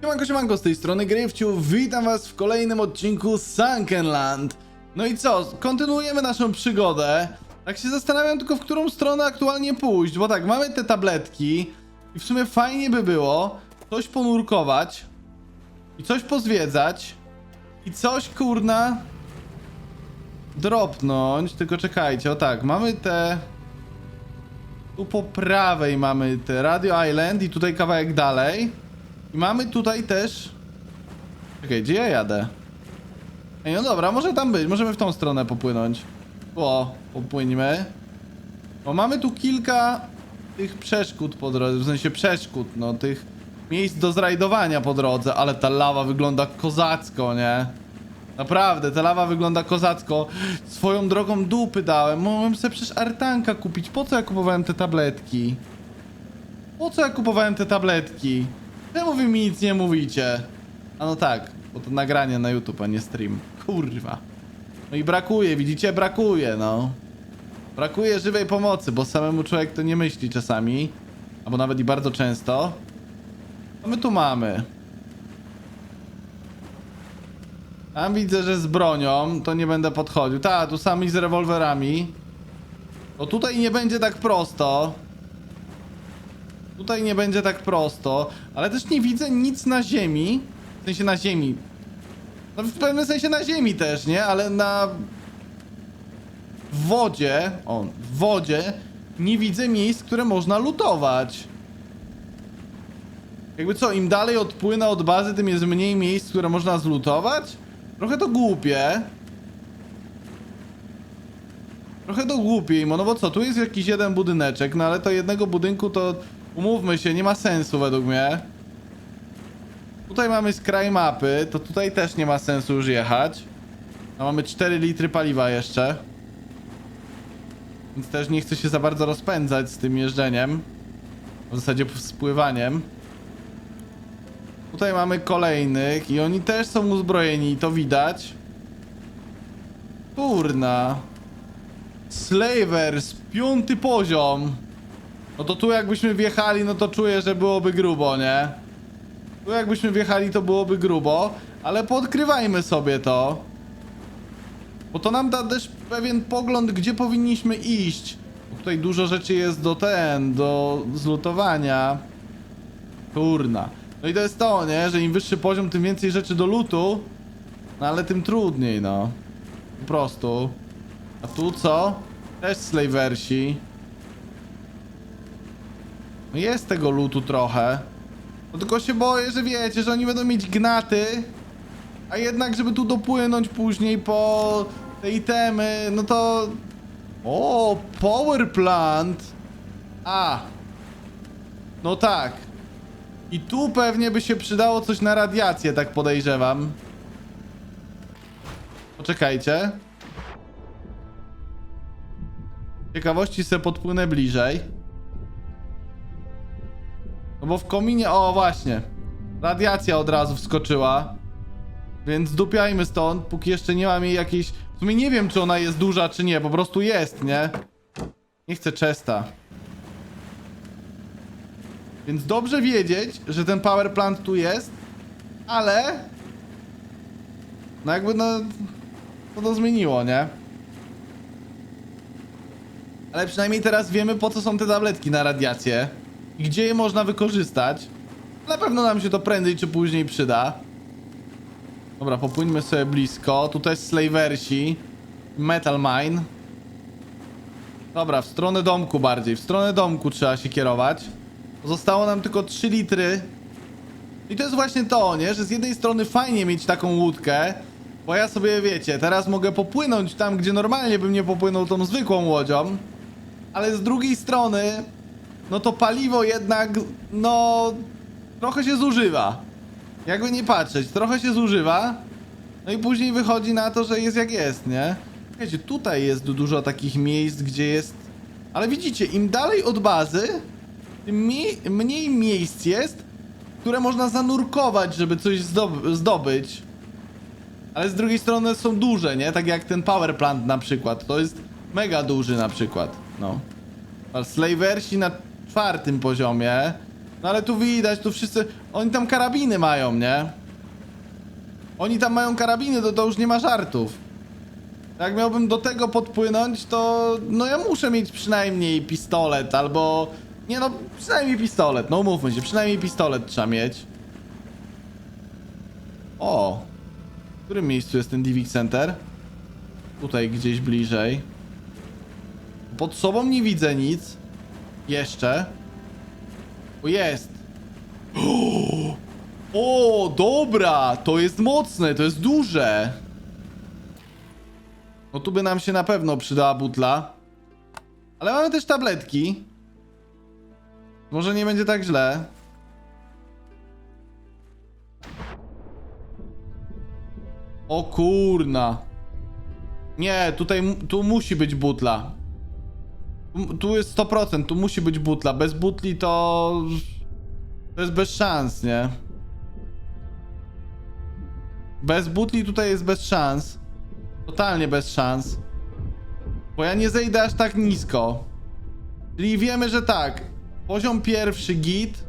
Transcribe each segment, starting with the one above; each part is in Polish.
Siemanko, siemanko, z tej strony Gryfciu, witam was w kolejnym odcinku Sunkenland. No i co, kontynuujemy naszą przygodę. Tak się zastanawiam tylko, w którą stronę aktualnie pójść, bo tak, mamy te tabletki i w sumie fajnie by było coś ponurkować i coś pozwiedzać i coś, kurna, dropnąć, tylko czekajcie, o tak, mamy te... Tu po prawej mamy te Radio Island i tutaj kawałek dalej. I mamy tutaj też... Czekaj, gdzie ja jadę? Ej, no dobra, może tam być, możemy w tą stronę popłynąć. O, popłyńmy. Bo mamy tu kilka tych przeszkód po drodze, w sensie przeszkód, no tych miejsc do zrajdowania po drodze, ale ta lawa wygląda kozacko, nie? Naprawdę, ta lawa wygląda kozacko. Swoją drogą dupy dałem. Mogłem sobie przecież artanka kupić. Po co ja kupowałem te tabletki? Po co ja kupowałem te tabletki? Czemu wy mi nic nie mówicie? A no tak, bo to nagranie na YouTube, a nie stream. Kurwa. No i brakuje, widzicie? Brakuje, no. Brakuje żywej pomocy, bo samemu człowiek to nie myśli czasami. Albo nawet i bardzo często. A my tu mamy. Tam widzę, że z bronią, to nie będę podchodził. Ta, tu sami z rewolwerami. To tutaj nie będzie tak prosto. Tutaj nie będzie tak prosto, ale też nie widzę nic na ziemi. W sensie na ziemi. No w pewnym sensie na ziemi też, nie? Ale na w wodzie, o, w wodzie nie widzę miejsc, które można lutować. Jakby co, im dalej odpłynę od bazy, tym jest mniej miejsc, które można zlutować? Trochę to głupie. Trochę to głupie, no bo co, tu jest jakiś jeden budyneczek, no ale to jednego budynku to, umówmy się, nie ma sensu według mnie. Tutaj mamy skraj mapy, to tutaj też nie ma sensu już jechać. A mamy 4 litry paliwa jeszcze. Więc też nie chcę się za bardzo rozpędzać z tym jeżdżeniem. W zasadzie spływaniem. Tutaj mamy kolejnych i oni też są uzbrojeni, to widać. Kurna. Slavers, piąty poziom. No to tu jakbyśmy wjechali, no to czuję, że byłoby grubo, nie? Tu jakbyśmy wjechali, to byłoby grubo, ale podkrywajmy sobie to. Bo to nam da też pewien pogląd, gdzie powinniśmy iść. Bo tutaj dużo rzeczy jest do ten, do zlutowania. Kurna. No i to jest to, nie? Że im wyższy poziom, tym więcej rzeczy do lutu. No ale tym trudniej, no. Po prostu. A tu co? Też slaversi. Jest tego lutu trochę. No tylko się boję, że wiecie, że oni będą mieć gnaty. A jednak, żeby tu dopłynąć później po te itemy, no to... O, power plant. A. No tak. I tu pewnie by się przydało coś na radiację, tak podejrzewam. Poczekajcie. Ciekawości se podpłynę bliżej. No bo w kominie, o właśnie. Radiacja od razu wskoczyła. Więc dupiajmy stąd, póki jeszcze nie mam jej jakiejś... W sumie nie wiem, czy ona jest duża, czy nie, po prostu jest, nie? Nie chcę czesta. Więc dobrze wiedzieć, że ten power plant tu jest, ale... No jakby no... To to zmieniło, nie? Ale przynajmniej teraz wiemy, po co są te tabletki na radiację. I gdzie je można wykorzystać. Na pewno nam się to prędzej czy później przyda. Dobra, popłyńmy sobie blisko. Tutaj slaversi. Metal mine. Dobra, w stronę domku bardziej. W stronę domku trzeba się kierować. Zostało nam tylko 3 litry. I to jest właśnie to, nie? Że z jednej strony fajnie mieć taką łódkę, bo ja sobie, wiecie, teraz mogę popłynąć tam, gdzie normalnie bym nie popłynął tą zwykłą łodzią. Ale z drugiej strony, no to paliwo jednak, no, trochę się zużywa. Jakby nie patrzeć, trochę się zużywa. No i później wychodzi na to, że jest jak jest, nie? Wiecie, tutaj jest dużo takich miejsc, gdzie jest... Ale widzicie, im dalej od bazy, tym mniej, mniej miejsc jest, które można zanurkować, żeby coś zdob- zdobyć. Ale z drugiej strony są duże, nie? Tak jak ten power plant na przykład. To jest mega duży na przykład. No. A Slaversi na czwartym poziomie. No ale tu widać, tu wszyscy... Oni tam karabiny mają, nie? Oni tam mają karabiny, to, to już nie ma żartów. Jak miałbym do tego podpłynąć, to... No ja muszę mieć przynajmniej pistolet, albo... Nie no, przynajmniej pistolet, no umówmy się, przynajmniej pistolet trzeba mieć. O! W którym miejscu jest ten Divic Center? Tutaj gdzieś bliżej. Pod sobą nie widzę nic. Jeszcze. O, jest. O, dobra! To jest mocne, to jest duże. No tu by nam się na pewno przydała butla. Ale mamy też tabletki. Może nie będzie tak źle. O kurna. Nie, tutaj tu musi być butla. Tu- jest 100%, tu musi być butla. Bez butli to... To jest bez szans, nie? Bez butli tutaj jest bez szans. Totalnie bez szans. Bo ja nie zejdę aż tak nisko. Czyli wiemy, że tak. Poziom pierwszy git.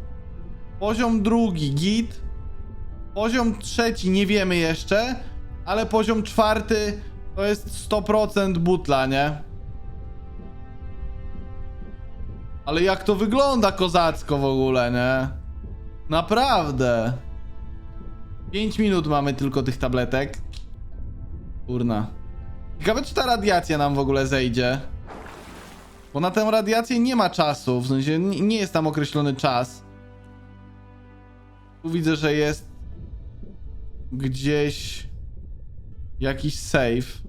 Poziom drugi git. Poziom trzeci nie wiemy jeszcze. Ale poziom czwarty to jest 100% butla, nie? Ale jak to wygląda kozacko w ogóle, nie? Naprawdę. 5 minut mamy tylko tych tabletek. Kurna. Ciekawe, czy ta radiacja nam w ogóle zejdzie. Bo na tę radiację nie ma czasu, w sensie nie jest tam określony czas. Tu widzę, że jest gdzieś jakiś save.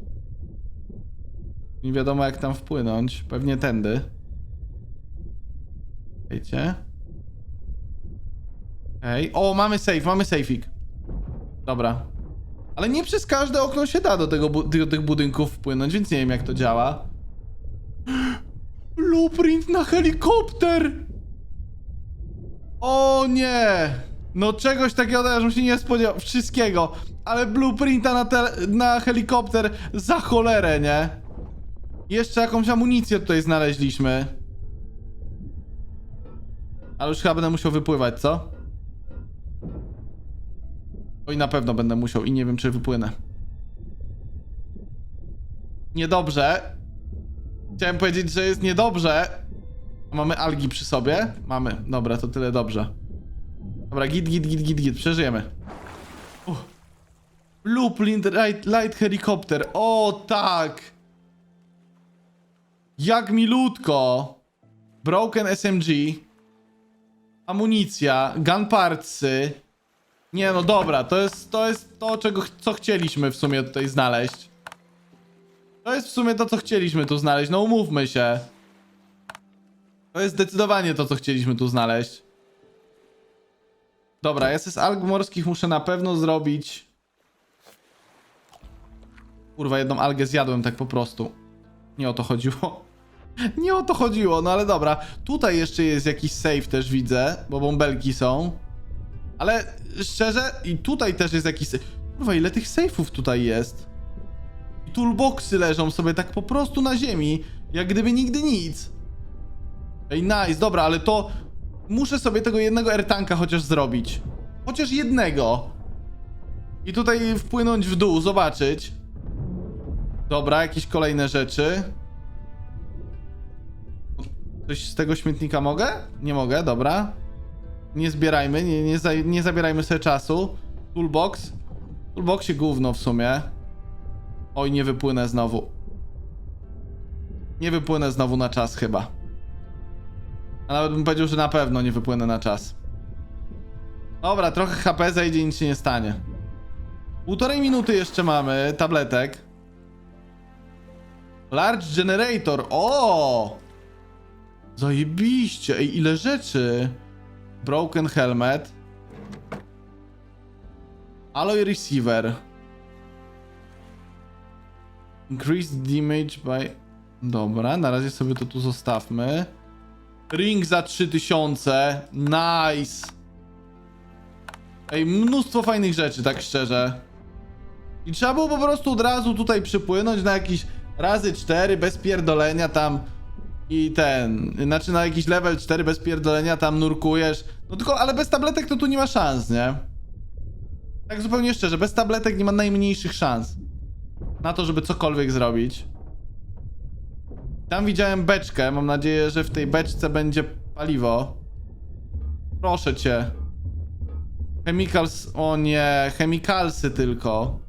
Nie wiadomo jak tam wpłynąć. Pewnie tędy. Wiecie? Ej, o, mamy save, mamy safeik. Dobra. Ale nie przez każde okno się da do, tego, do tych budynków wpłynąć, więc nie wiem jak to działa. Blueprint na helikopter! O nie! No czegoś takiego też bym się nie spodziewał. Wszystkiego. Ale blueprinta na, na helikopter za cholerę, nie? Jeszcze jakąś amunicję tutaj znaleźliśmy. Ale już chyba będę musiał wypływać, co? Oj, na pewno będę musiał i nie wiem, czy wypłynę. Niedobrze. Chciałem powiedzieć, że jest niedobrze. Mamy algi przy sobie? Mamy. Dobra, to tyle dobrze. Dobra, git, git, git, git, git. Przeżyjemy. Uff. Blueprint light, light helicopter. O, tak! Jak milutko. Broken SMG. Amunicja. Gun partsy. Nie no dobra, to jest to, jest to czego, co chcieliśmy w sumie tutaj znaleźć. To jest w sumie to, co chcieliśmy tu znaleźć, no umówmy się. To jest zdecydowanie to, co chcieliśmy tu znaleźć. Dobra, ja z alg morskich muszę na pewno zrobić... Kurwa, jedną algę zjadłem tak po prostu. Nie o to chodziło. Nie o to chodziło, no ale dobra. Tutaj jeszcze jest jakiś save też widzę, bo bąbelki są. Ale szczerze, i tutaj też jest jakiś. Kurwa, ile tych sejfów tutaj jest? I toolboxy leżą sobie tak po prostu na ziemi, jak gdyby nigdy nic. Ej, nice, dobra, ale to. Muszę sobie tego jednego airtanka chociaż zrobić. Chociaż jednego. I tutaj wpłynąć w dół, zobaczyć. Dobra, jakieś kolejne rzeczy. Coś z tego śmietnika mogę? Nie mogę, dobra. Nie zbierajmy, nie, nie, za, nie zabierajmy sobie czasu. Toolbox. Toolboxie gówno w sumie. Oj, nie wypłynę znowu. Nie wypłynę znowu na czas chyba. A nawet bym powiedział, że na pewno nie wypłynę na czas. Dobra, trochę HP zejdzie nic się nie stanie. Półtorej minuty jeszcze mamy tabletek. Large Generator. O! Zajebiście. Ej, ile rzeczy. Broken Helmet. Alloy Receiver. Increased damage by... Dobra, na razie sobie to tu zostawmy. Ring za 3000. Nice. Ej, mnóstwo fajnych rzeczy, tak szczerze. I trzeba było po prostu od razu tutaj przypłynąć na jakieś razy 4 bez pierdolenia tam. I ten, znaczy na jakiś level 4 bez pierdolenia tam nurkujesz. No tylko, ale bez tabletek to tu nie ma szans, nie? Tak zupełnie szczerze, bez tabletek nie ma najmniejszych szans na to, żeby cokolwiek zrobić. Tam widziałem beczkę, mam nadzieję, że w tej beczce będzie paliwo. Proszę cię. Chemicals, o nie, chemikalsy tylko.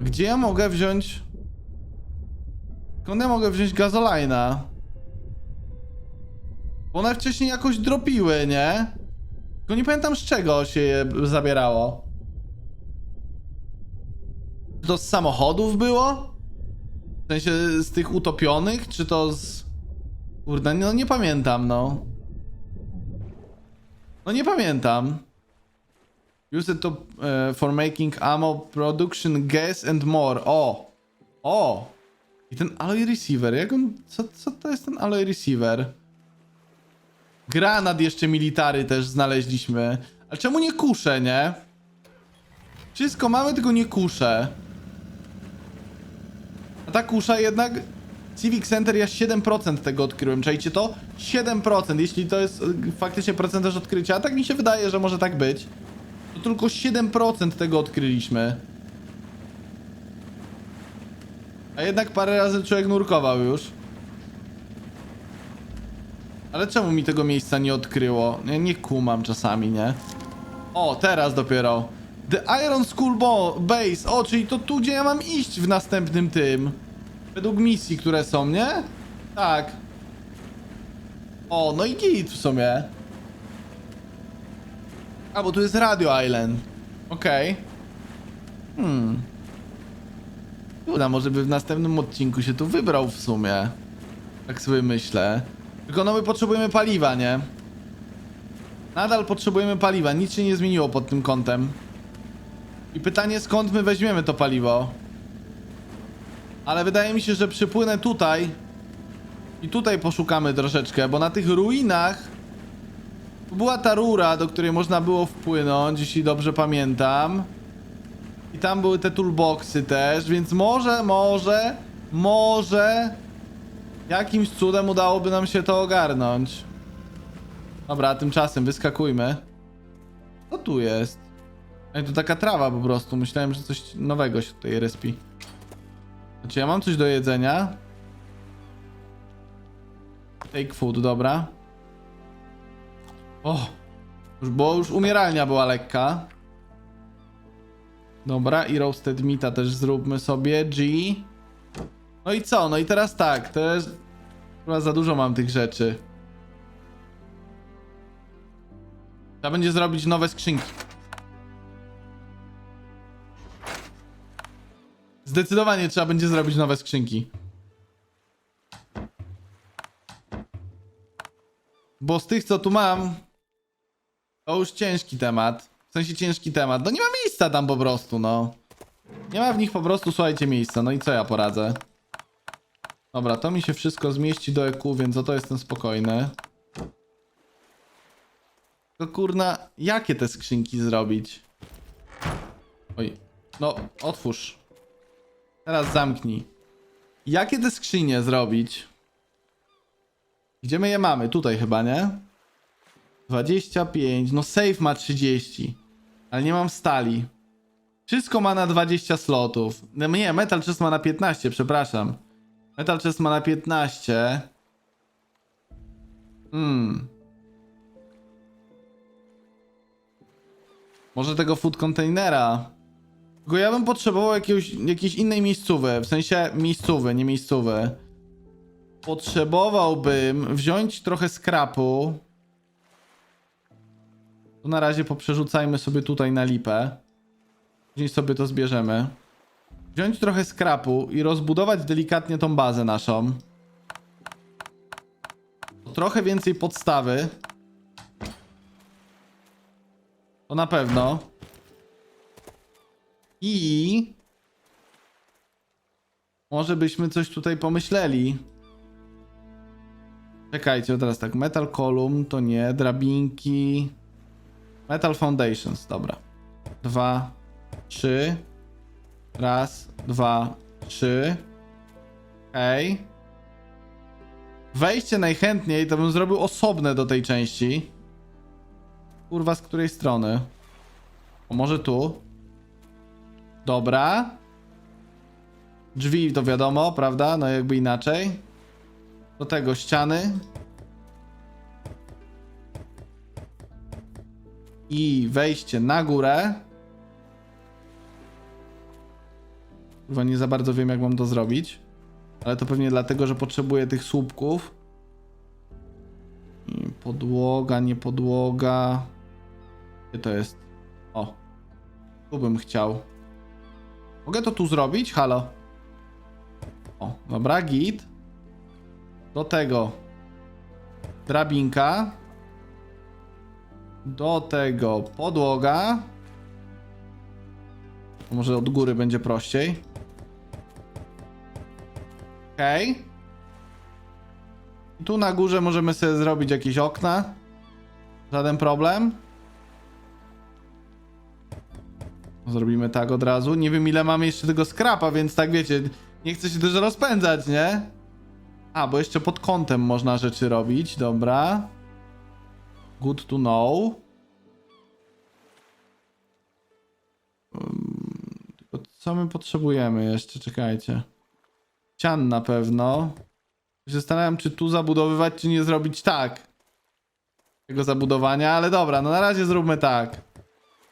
Gdzie ja mogę wziąć... Skąd ja mogę wziąć gazolina? Bo one wcześniej jakoś dropiły, nie? Tylko nie pamiętam z czego się je zabierało. Czy to z samochodów było? W sensie z tych utopionych, czy to z... Kurde, no nie pamiętam, no. No nie pamiętam. Use it to, e, for making ammo, production, gas and more. O! O! I ten alloy receiver, jak on... Co, co to jest ten alloy receiver? Granat jeszcze military też znaleźliśmy. Ale czemu nie kusze, nie? Wszystko mamy, tylko nie kusze. A ta kusza jednak... Civic Center, ja 7% tego odkryłem, czajcie to? 7%, jeśli to jest y, faktycznie procentarz odkrycia, a tak mi się wydaje, że może tak być. To tylko 7% tego odkryliśmy. A jednak parę razy człowiek nurkował już. Ale czemu mi tego miejsca nie odkryło? Ja nie kumam czasami, nie? O, teraz dopiero. The Iron School Bo Base. O, czyli to tu, gdzie ja mam iść w następnym tym. Według misji, które są, nie? Tak. O, no i git w sumie. A, bo tu jest Radio Island. Okej. Hmm. Uda, może by w następnym odcinku się tu wybrał w sumie. Tak sobie myślę. Tylko no my potrzebujemy paliwa, nie? Nadal potrzebujemy paliwa, nic się nie zmieniło pod tym kątem. I pytanie skąd my weźmiemy to paliwo? Ale wydaje mi się, że przypłynę tutaj i tutaj poszukamy troszeczkę, bo na tych ruinach była ta rura, do której można było wpłynąć, jeśli dobrze pamiętam. I tam były te toolboxy też, więc może, może, może jakimś cudem udałoby nam się to ogarnąć. Dobra, tymczasem wyskakujmy. Co tu jest? Ej, to taka trawa po prostu. Myślałem, że coś nowego się tutaj respi. Znaczy, ja mam coś do jedzenia. Take food, dobra. O! Już, bo już umieralnia była lekka. Dobra, i roasted meata też zróbmy sobie. G. No i co? No i teraz tak, też... Chyba za dużo mam tych rzeczy. Trzeba będzie zrobić nowe skrzynki. Zdecydowanie trzeba będzie zrobić nowe skrzynki. Bo z tych, co tu mam, to już ciężki temat. W sensie ciężki temat. No nie ma miejsca tam po prostu, no. Nie ma w nich po prostu, słuchajcie, miejsca. No i co ja poradzę? Dobra, to mi się wszystko zmieści do EQ, więc o to jestem spokojny. Tylko kurna, jakie te skrzynki zrobić? Oj, no, otwórz. Teraz zamknij. Jakie te skrzynie zrobić? Gdzie my je mamy? Tutaj chyba, nie? 25, no safe ma 30. Ale nie mam stali. Wszystko ma na 20 slotów. No nie, Metal Chest ma na 15, przepraszam. Metal Chest ma na 15. Hmm. Może tego food containera. Tylko ja bym potrzebował jakiegoś, jakiejś innej miejscówy. W sensie miejscówy, nie miejscówy. Potrzebowałbym wziąć trochę skrapu. To na razie poprzerzucajmy sobie tutaj na lipę. Później sobie to zbierzemy. Wziąć trochę skrapu i rozbudować delikatnie tą bazę naszą. Trochę więcej podstawy. To na pewno. I... Może byśmy coś tutaj pomyśleli. Czekajcie, teraz tak. Metal Column to nie. Drabinki. Metal Foundations, dobra. Dwa, trzy. Raz, dwa, trzy. Okej. Wejście najchętniej to bym zrobił osobne do tej części. Kurwa, z której strony? O, może tu? Dobra. Drzwi to wiadomo, prawda? No jakby inaczej. Do tego ściany. I wejście na górę. Chyba nie za bardzo wiem, jak mam to zrobić. Ale to pewnie dlatego, że potrzebuję tych słupków. I podłoga, nie podłoga. Gdzie to jest? O. Tu bym chciał. Mogę to tu zrobić? Halo. O, dobra, git. Do tego. Drabinka. Do tego podłoga. Może od góry będzie prościej. Okej. I Tu na górze możemy sobie zrobić jakieś okna. Żaden problem. Zrobimy tak od razu. Nie wiem ile mamy jeszcze tego skrapa, więc tak wiecie, nie chcę się też rozpędzać, nie? A, bo jeszcze pod kątem można rzeczy robić, dobra. Good to know. Tylko co my potrzebujemy jeszcze? Czekajcie. Ścian na pewno. Zastanawiam, czy tu zabudowywać, czy nie zrobić tak. Tego zabudowania, ale dobra, no na razie zróbmy tak.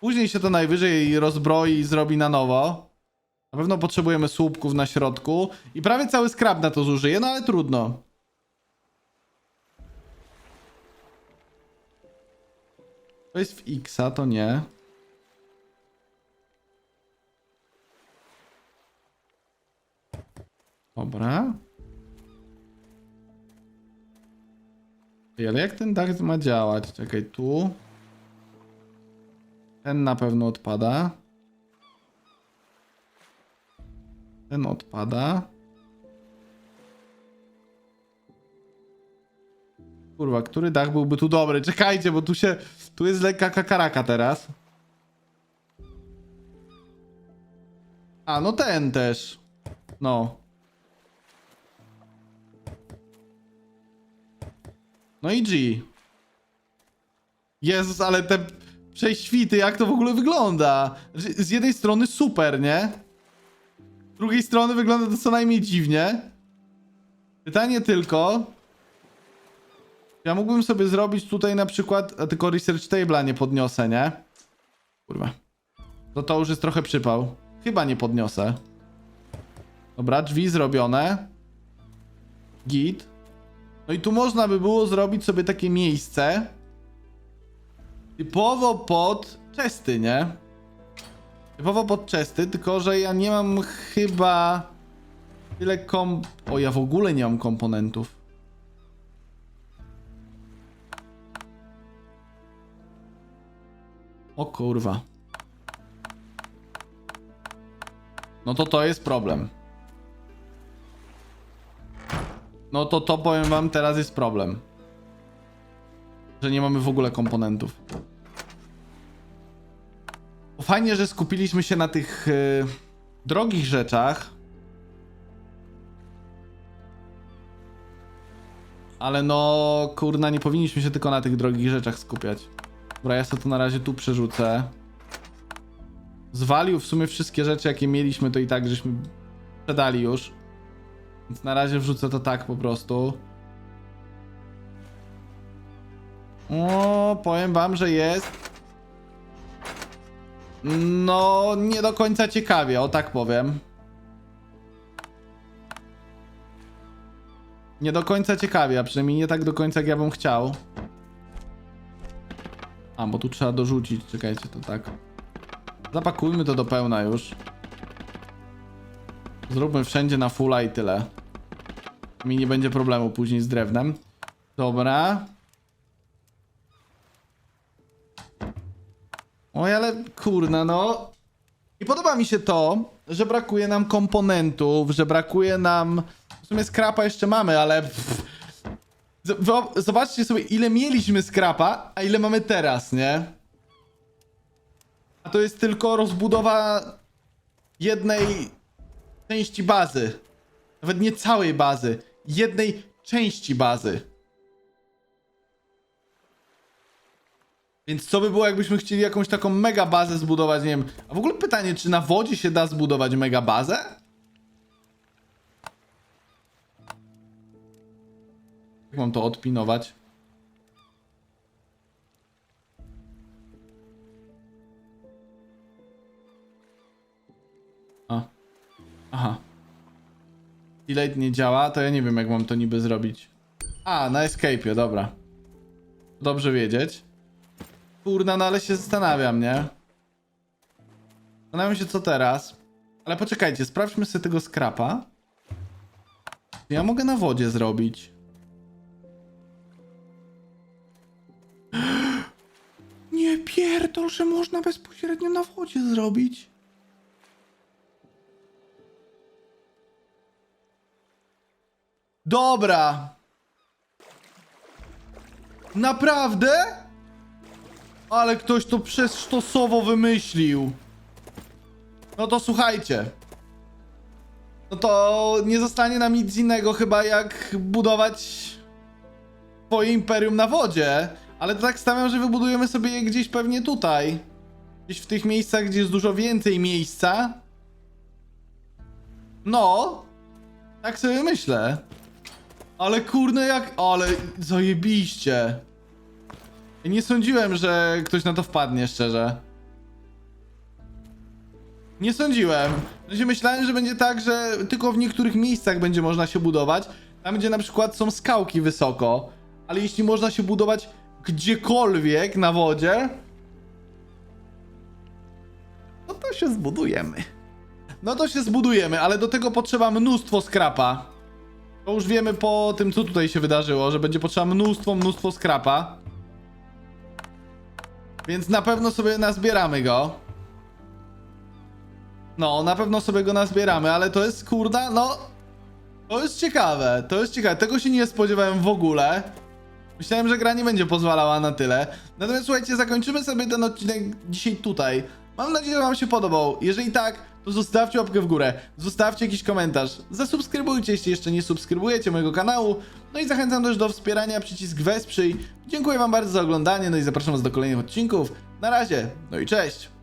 Później się to najwyżej rozbroi i zrobi na nowo. Na pewno potrzebujemy słupków na środku. I prawie cały skrab na to zużyje, no ale trudno. To jest w X, to nie. Dobra. Ej, Ale jak ten dach ma działać? Czekaj, tu. Ten na pewno odpada. Ten odpada. Kurwa, który dach byłby tu dobry? Czekajcie, bo tu się... Tu jest lekka kakaraka teraz. A, no ten też. No. No i G. Jezus, ale te prześwity, jak to w ogóle wygląda? Znaczy, Z jednej strony super, nie? Z drugiej strony wygląda to co najmniej dziwnie. Pytanie tylko... Ja mógłbym sobie zrobić tutaj na przykład, tylko research table'a nie podniosę, nie? Kurwa. To to już jest trochę przypał. Chyba nie podniosę. Dobra, drzwi zrobione. Git. No i tu można by było zrobić sobie takie miejsce typowo pod chesty, nie? Typowo pod chesty, tylko że ja nie mam chyba tyle kom... O, ja w ogóle nie mam komponentów. O kurwa. No to to jest problem. No to to powiem wam teraz jest problem. Że nie mamy w ogóle komponentów. Fajnie, że skupiliśmy się na tych yy, drogich rzeczach. Ale no, kurna, nie powinniśmy się tylko na tych drogich rzeczach skupiać. Dobra, ja sobie to na razie tu przerzucę. Zwalił w sumie wszystkie rzeczy, jakie mieliśmy, to i tak żeśmy sprzedali już. Więc na razie wrzucę to tak po prostu. O, powiem wam, że jest. No, nie do końca ciekawie, o tak powiem. Nie do końca ciekawie, a przynajmniej nie tak do końca jak ja bym chciał. A, bo tu trzeba dorzucić, czekajcie, to tak. Zapakujmy to do pełna już. Zróbmy wszędzie na fulla i tyle. Mi nie będzie problemu później z drewnem. Dobra. Oj, ale kurna, no. I podoba mi się to, że brakuje nam komponentów, że brakuje nam... W sumie skrapa jeszcze mamy, ale... pff. Zobaczcie sobie, ile mieliśmy skrapa, a ile mamy teraz, nie? A to jest tylko rozbudowa jednej części bazy. Nawet nie całej bazy. Jednej części bazy. Więc co by było, jakbyśmy chcieli jakąś taką mega bazę zbudować, nie wiem. A w ogóle pytanie, czy na wodzie się da zbudować mega bazę? Mam to odpinować? A. Aha. Delete nie działa, to ja nie wiem jak mam to niby zrobić. A, na escape'ie, dobra. Dobrze wiedzieć. Kurna, no ale się zastanawiam, nie? Zastanawiam się co teraz. Ale poczekajcie, sprawdźmy sobie tego skrapa. Ja mogę na wodzie zrobić. Pierdol, że można bezpośrednio na wodzie zrobić. Dobra. Naprawdę? Ale ktoś to przesztosowo wymyślił. No to słuchajcie. No to nie zostanie nam nic innego chyba jak budować swoje imperium na wodzie. Ale tak stawiam, że wybudujemy sobie je gdzieś pewnie tutaj. Gdzieś w tych miejscach, gdzie jest dużo więcej miejsca. No. Tak sobie myślę. Ale kurne jak... Ale zajebiście. Nie sądziłem, że ktoś na to wpadnie, szczerze. Nie sądziłem. Sensie myślałem, że będzie tak, że tylko w niektórych miejscach będzie można się budować. Tam, gdzie na przykład są skałki wysoko. Ale jeśli można się budować gdziekolwiek na wodzie, no to się zbudujemy. No to się zbudujemy, ale do tego potrzeba mnóstwo skrapa. To już wiemy po tym, co tutaj się wydarzyło, że będzie potrzeba mnóstwo, mnóstwo skrapa. Więc na pewno sobie nazbieramy go. No, na pewno sobie go nazbieramy, ale to jest kurda, no... To jest ciekawe, to jest ciekawe. Tego się nie spodziewałem w ogóle. Myślałem, że gra nie będzie pozwalała na tyle. Natomiast słuchajcie, zakończymy sobie ten odcinek dzisiaj tutaj. Mam nadzieję, że wam się podobał. Jeżeli tak, to zostawcie łapkę w górę, zostawcie jakiś komentarz, zasubskrybujcie, jeśli jeszcze nie subskrybujecie mojego kanału. No i zachęcam też do wspierania, przycisk wesprzyj. Dziękuję wam bardzo za oglądanie, no i zapraszam was do kolejnych odcinków. Na razie, no i cześć!